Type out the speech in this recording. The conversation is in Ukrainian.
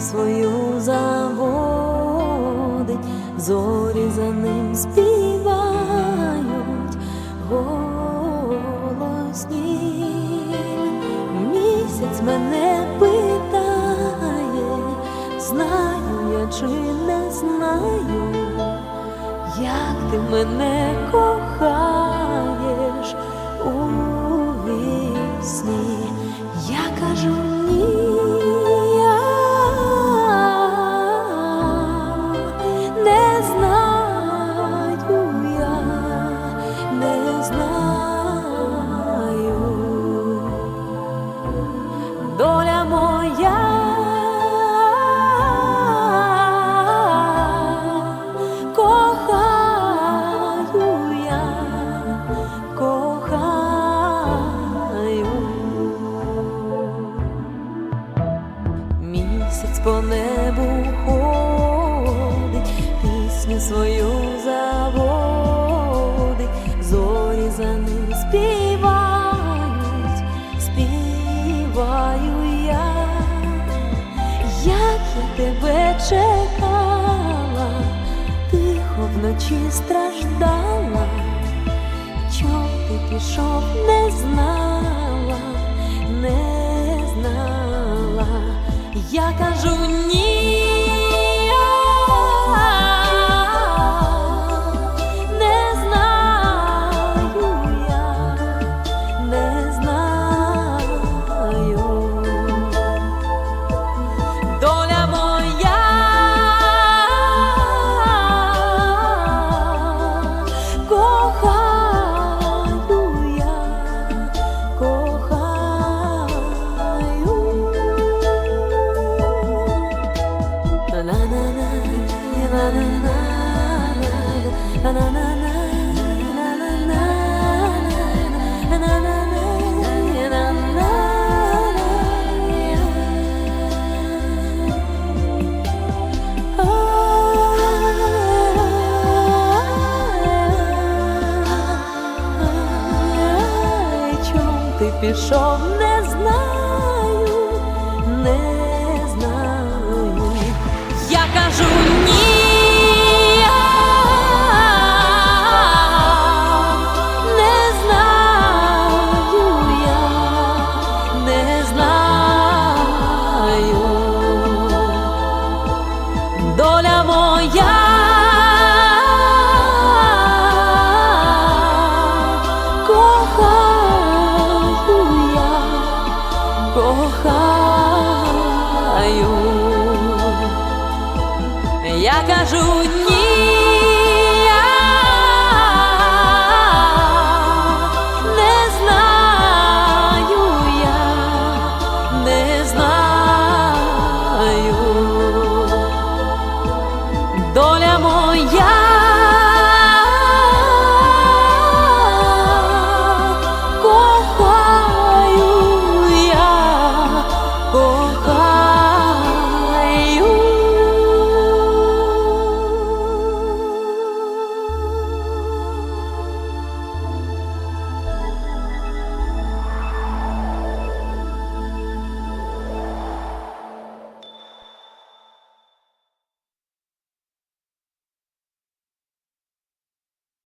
свою заводить, зорі за ним співають. Голосні. Місяць мене питає, знаю я чи не знаю, як ти мене кохаєш свою заводить, зорі за ним співають, співаю я, як я тебе чекала, тихо вночі страждала, чом ти пішов, не знала, не знала, я кажу ні. Ти пішов, не знаю, не Доля моя. Кохаю я, кохаю. Я кажу ні.